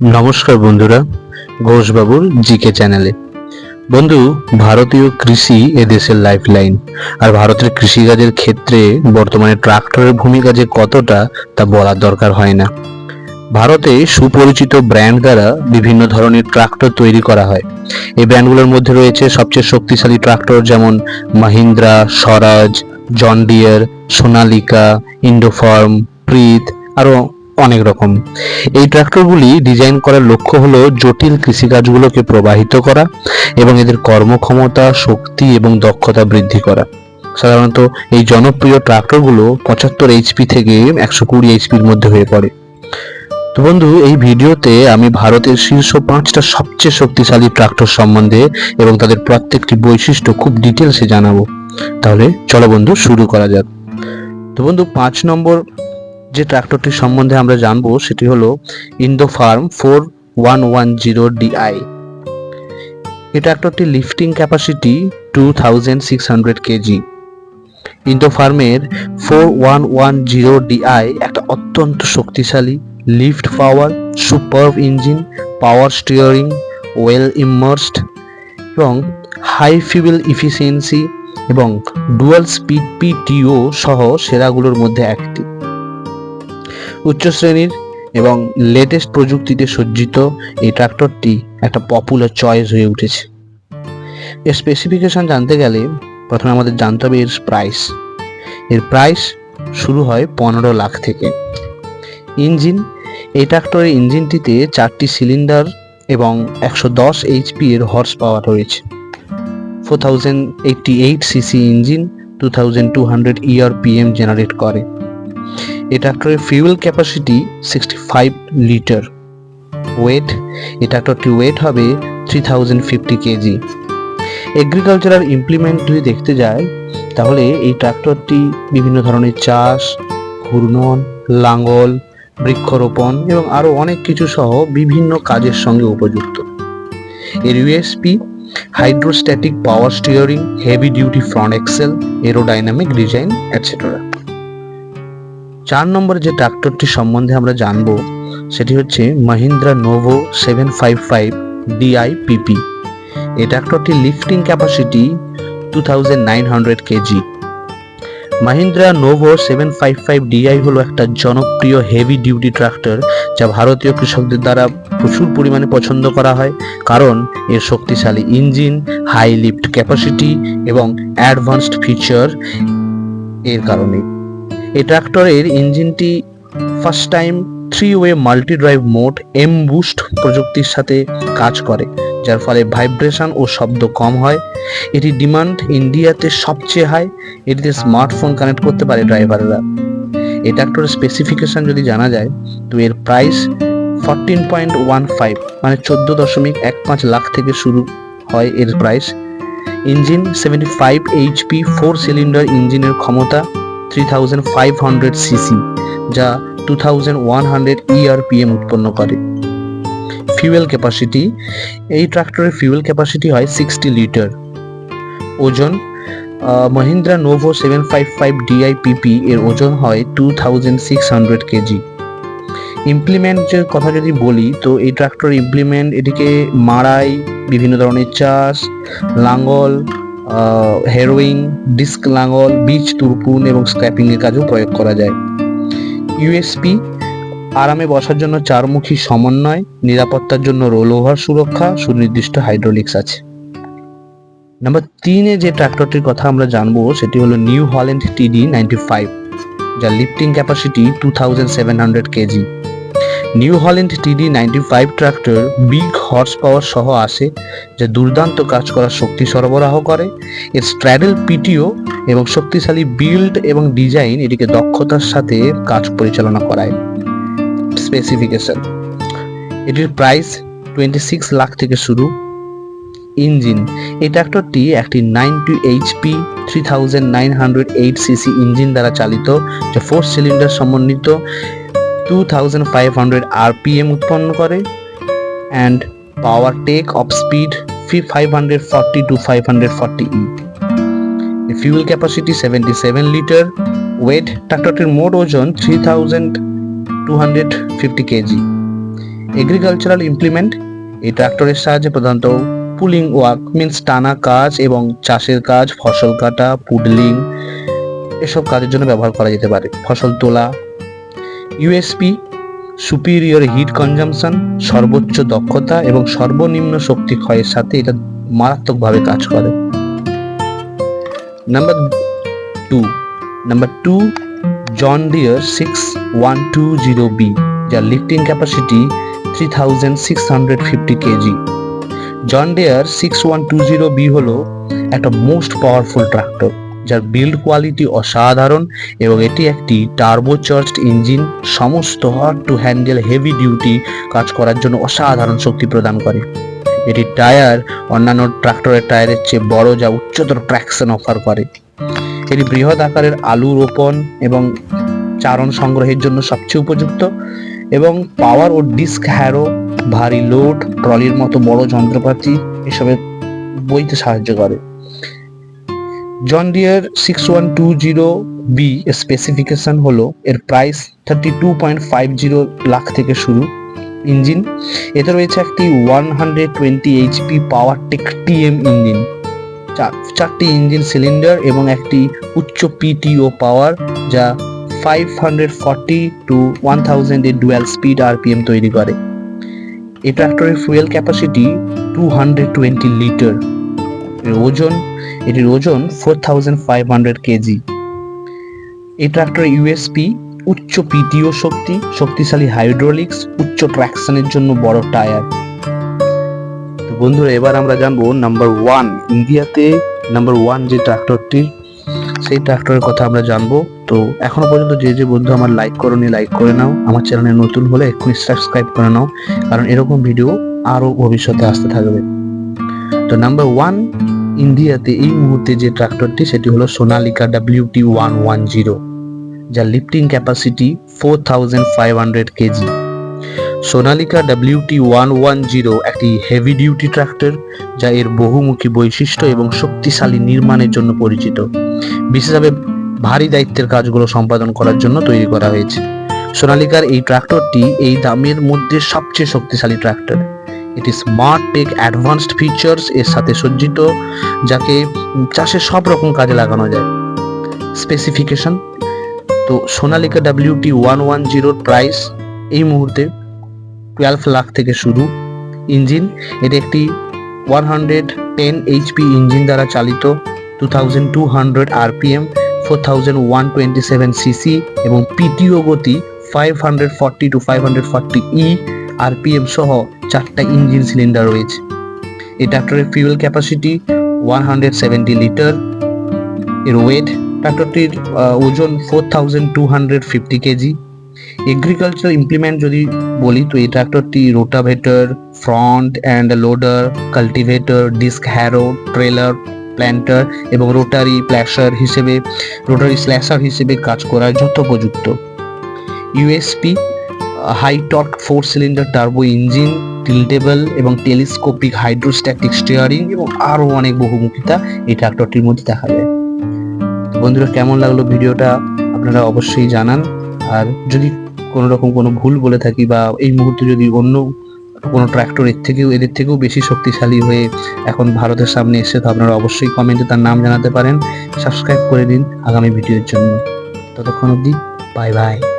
নমস্কার বন্ধুরা, ঘোষবাবুর জিকে চ্যানেলে। বন্ধু, ভারতীয় কৃষি এ দেশের লাইফলাইন আর ভারতের কৃষিকাজের ক্ষেত্রে বর্তমানে ট্রাক্টরের ভূমিকা যে কতটা, তা বলার দরকার হয় না। ভারতে সুপরিচিত ব্র্যান্ড দ্বারা বিভিন্ন ধরনের ট্রাক্টর তৈরি করা হয়। এই ব্র্যান্ডগুলোর মধ্যে রয়েছে সবচেয়ে শক্তিশালী ট্রাক্টর যেমন মাহিন্দ্রা, স্বরাজ, জন ডিয়ার, সোনালিকা, ইন্ডোফার্ম, প্রীত, আরও অনেক রকম। এই ট্রাক্টরগুলি ডিজাইন করার লক্ষ্য হলো জটিল কৃষিকাজগুলোকে প্রবাহিত করা এবং এদের কর্মক্ষমতা, শক্তি এবং দক্ষতা বৃদ্ধি করা। সাধারণত এই জনপ্রিয় ট্রাক্টরগুলো পঁচাত্তর এইচপি থেকে একশো কুড়ি এইচপির মধ্যে হয়ে পড়ে। তো বন্ধু, এই ভিডিওতে আমি ভারতের শীর্ষ পাঁচটা সবচেয়ে শক্তিশালী ট্রাক্টর সম্বন্ধে এবং তাদের প্রত্যেকটি বৈশিষ্ট্য খুব ডিটেলসে জানাব। তাহলে চলো বন্ধু, শুরু করা যাক। তো বন্ধু, পাঁচ নম্বর যে ট্রাক্টরটির সম্বন্ধে আমরা জানব সেটি হলো Indo farm four one one zero DI এই ট্রাক্টরটির lifting capacity two thousand six hundred kg Indo ফার্মের four one one zero DI একটা অত্যন্ত শক্তিশালী lift power super engine power steering oil immersed এবং হাই ফিউয়েল ইফিসিয়েন্সি এবং dual speed PTO সহ সেরাগুলোর মধ্যে একটি। উচ্চ শ্রেণির এবং লেটেস্ট প্রযুক্তিতে সজ্জিত এই ট্রাক্টরটি একটা পপুলার চয়েস হয়ে উঠেছে। এর স্পেসিফিকেশন জানতে গেলে প্রথমে আমাদের জানতে হবে এর প্রাইস এর প্রাইস শুরু হয় পনেরো লাখ থেকে। ইঞ্জিন, এই ট্রাক্টরের ইঞ্জিনটিতে চারটি সিলিন্ডার এবং একশো দশ এইচপি এর হর্স পাওয়ার রয়েছে four thousand eighty eight CC engine two thousand two hundred ইয়ার ইআরপিএম জেনারেট করে। এই ট্রাক্টরের fuel capacity sixty five litre weight এই ট্রাক্টরটি ওয়েট হবে three thousand fifty kg agricultural implement যদি দেখতে যায় তাহলে এই ট্রাক্টরটি বিভিন্ন ধরনের চাষ, ঘূর্ণন লাঙ্গল বৃক্ষরোপণ এবং আরও অনেক কিছু সহ বিভিন্ন কাজের সঙ্গে উপযুক্ত। এর USP hydrostatic power steering heavy duty front axle aerodynamic design etcetera চার নম্বর যে ট্রাক্টরটি সম্বন্ধে আমরা জানব, সেটি হচ্ছে Mahindra Novo seven five five DI PP এই ট্রাক্টরটির lifting capacity two thousand nine hundred kg Mahindra Novo seven five five DI হলো একটা জনপ্রিয় হেভি ডিউটি ট্রাক্টর যা ভারতীয় কৃষকদের দ্বারা প্রচুর পরিমাণে পছন্দ করা হয়, কারণ এর শক্তিশালী ইঞ্জিন হাই লিফট ক্যাপাসিটি এবং অ্যাডভান্সড ফিচার এর কারণে। এই ট্রাক্টরের ইঞ্জিনটি first time three way multi drive mode M boost প্রযুক্তির সাথে কাজ করে, যার ফলে ভাইব্রেশন ও শব্দ কম হয়। এটি ডিমান্ড ইন্ডিয়াতে সবচেয়ে হাই। এটিতে স্মার্টফোন কানেক্ট করতে পারে ড্রাইভাররা। এই ট্রাক্টরের স্পেসিফিকেশন যদি জানা যায়, তো এর price fourteen point one five মানে চোদ্দ দশমিক এক পাঁচ লাখ থেকে শুরু হয় এর price. Engine seventy five HP four cylinder ইঞ্জিনের ক্ষমতা three thousand five hundred CC যা টু থাউজেন্ড ওয়ান হান্ড্রেড উৎপন্ন করে। ফিউয়েল ক্যাপাসিটি এই ট্রাক্টরের ফিউয়েল ক্যাপাসিটি হয় সিক্সটি লিটার ওজন Mahindra Novo seven five five এর ওজন হয় two thousand six hundred kg ইমপ্লিমেন্টের কথা যদি বলি, তো এই ট্রাক্টর ইমপ্লিমেন্ট এটিকে মাড়াই, বিভিন্ন ধরনের চাষ, লাঙ্গল হেরোইং ডিস্ক লাঙ্গল বীজ তুরপুন এবং স্ক্র্যাপিং এর কাজেও প্রয়োগ করা যায়। ইউএসপি আরামে বসার জন্য চারমুখী সমন্বয়, নিরাপত্তার জন্য রোল ওভার সুরক্ষা, সুনির্দিষ্ট হাইড্রোলিক্স আছে। নাম্বার তিনে যে ট্র্যাক্টরটির কথা আমরা জানব, সেটি হলো New Holland TD ninety five যার lifting capacity two thousand seven hundred kg New Holland TD ninety five tractor big horse power সহ আসে, যা দুর্দান্ত কাজ করার শক্তি সরবরাহ করে। এর স্ট্র্যাডেল পিটিও এবং শক্তিশালী বিল্ড এবং ডিজাইন এটিকে দক্ষতার সাথে কাজ পরিচালনা করায়। স্পেসিফিকেশন এটির প্রাইস টোয়েন্টি সিক্স লাখ থেকে শুরু। ইঞ্জিন এই ট্র্যাক্টরটি একটি ninety HP three thousand nine hundred eight CC engine দ্বারা চালিত, যা ফোর সিলিন্ডার সমন্বিত two thousand five hundred RPM উৎপন্ন করে and power take off speed five hundred forty to five hundred forty E fuel capacity seventy seven litre weight ট্রাক্টরটির মোট ওজন three thousand two hundred fifty kg agricultural implement এই ট্রাক্টরের সাহায্যে প্রধানত pulling work means টানা কাজ এবং চাষের কাজ, ফসল কাটা, পুডলিং, এসব কাজের জন্য ব্যবহার করা যেতে পারে। ফসল তোলা ইউএসপি সুপিরিয়র হিট কনজামশন সর্বোচ্চ দক্ষতা এবং সর্বনিম্ন শক্তি ক্ষয়ের সাথে এটা মারাত্মকভাবে কাজ করে। Number two number two John Deere six one two zero B যার lifting capacity three thousand six hundred fifty kg John Deere six one two zero B হলো একটা মোস্ট পাওয়ারফুল ট্রাক্টর যার বিল্ড কোয়ালিটি অসাধারণ এবং এটি একটি turbo charged engine সমস্ত hot to handle heavy duty কাজ করার জন্য অসাধারণ শক্তি প্রদান করে। এটি টায়ার অন্যান্য ট্রাক্টরের টায়ারের চেয়ে বড় যা উচ্চতর ট্র্যাকশন অফার করে। এটি বৃহৎ আকারের আলু রোপণ এবং চারণ সংগ্রহের জন্য সবচেয়ে উপযুক্ত এবং পাওয়ার ও ডিস্ক হ্যারো ভারী লোড ট্রলির মতো বড় যন্ত্রপাতি এসবে বইতে সাহায্য করে। John Deere six one two zero B specification হলো, এর price thirty two point five zero lakh থেকে শুরু ইঞ্জিন এতে রয়েছে একটি one hundred twenty HP power tech TM engine চারটি ইঞ্জিন সিলিন্ডার এবং একটি উচ্চ পিটিও পাওয়ার যা five hundred forty to one thousand এর ডুয়েল স্পিড আরপিএম তৈরি করে। এই ট্রাক্টরের fuel capacity two hundred twenty litre ওজন এটির ওজন four thousand five hundred kg এই ট্রাক্টরের ইউএসপি উচ্চ পিটিও শক্তি, শক্তিশালী হাইড্রোলিক্স উচ্চ ট্র্যাকশনের জন্য বড় টায়ার তো বন্ধুরা, এবার আমরা জানব নাম্বার ওয়ান ইন্ডিয়াতে নাম্বার ওয়ান যে ট্রাক্টরটি সেই ট্রাক্টরের কথা আমরা জানব। তো এখনও পর্যন্ত যে যে বন্ধু আমার লাইক করনি লাইক করে নাও। আমার চ্যানেলে নতুন হলে এক্ষুনি সাবস্ক্রাইব করে নাও। কারণ এরকম ভিডিও আরও ভবিষ্যতে আসতে থাকবে। তো নাম্বার ওয়ান ইন্ডিয়াতে এই মুহূর্তে যে ট্রাক্টরটি সেটি হলো Sonalika WT one one zero যার lifting capacity four thousand five hundred kg Sonalika WT one one zero একটি হেভি ডিউটি ট্রাক্টর যা এর বহুমুখী বৈশিষ্ট্য এবং শক্তিশালী নির্মাণের জন্য পরিচিত। বিশেষভাবে ভারী দায়িত্বের কাজগুলো সম্পাদন করার জন্য তৈরি করা হয়েছে। সোনালিকার এই ট্রাক্টরটি এই দামের মধ্যে সবচেয়ে শক্তিশালী ট্রাক্টর এটি স্মার্ট টেক অ্যাডভান্সড ফিচার্স এর সাথে সজ্জিত, যাকে চাষে সব রকম কাজে লাগানো যায়। স্পেসিফিকেশন তো সোনালিকা ডাব্লিউটি ওয়ান ওয়ান জিরোর প্রাইস এই মুহূর্তে টুয়েলভ লাখ থেকে শুরু ইঞ্জিন এটি একটি one hundred ten HP engine দ্বারা চালিত two thousand two hundred RPM four thousand one twenty seven CC এবং পিটিও গতি five hundred forty to five hundred forty E RPM সহ চারটা ইঞ্জিন সিলিন্ডার রয়েছে। এই ট্রাক্টরের fuel capacity one hundred seventy litre এর ওয়েট ট্রাক্টরটির ওজন four thousand two hundred fifty kg agriculture implement যদি বলি, তো এই ট্রাক্টরটি rotavator front and loader cultivator disc harrow trailer planter এবং রোটারি প্ল্যাশার হিসেবে রোটারি স্ল্যাশার হিসেবে কাজ করার যথোপযুক্ত। USP high torque four cylinder turbo engine tiltable এবং টেলিস্কোপিক হাইড্রোস্ট্যাটিক স্টিয়ারিং এবং আরও অনেক বহুমুখিতা এই ট্রাক্টরটির মধ্যে দেখা যায়। বন্ধুরা, কেমন লাগল ভিডিওটা? আপনারা অবশ্যই জানান। আর যদি কোনো রকম কোনো ভুল বলে থাকি বা এই মুহূর্তে যদি অন্য কোনো ট্র্যাক্টর এর থেকেও, এদের থেকেও বেশি শক্তিশালী হয়ে এখন ভারতের সামনে এসে, তো আপনারা অবশ্যই কমেন্টে তার নাম জানাতে পারেন। সাবস্ক্রাইব করে দিন আগামী ভিডিওর জন্য। ততক্ষণ অবধি বাই বাই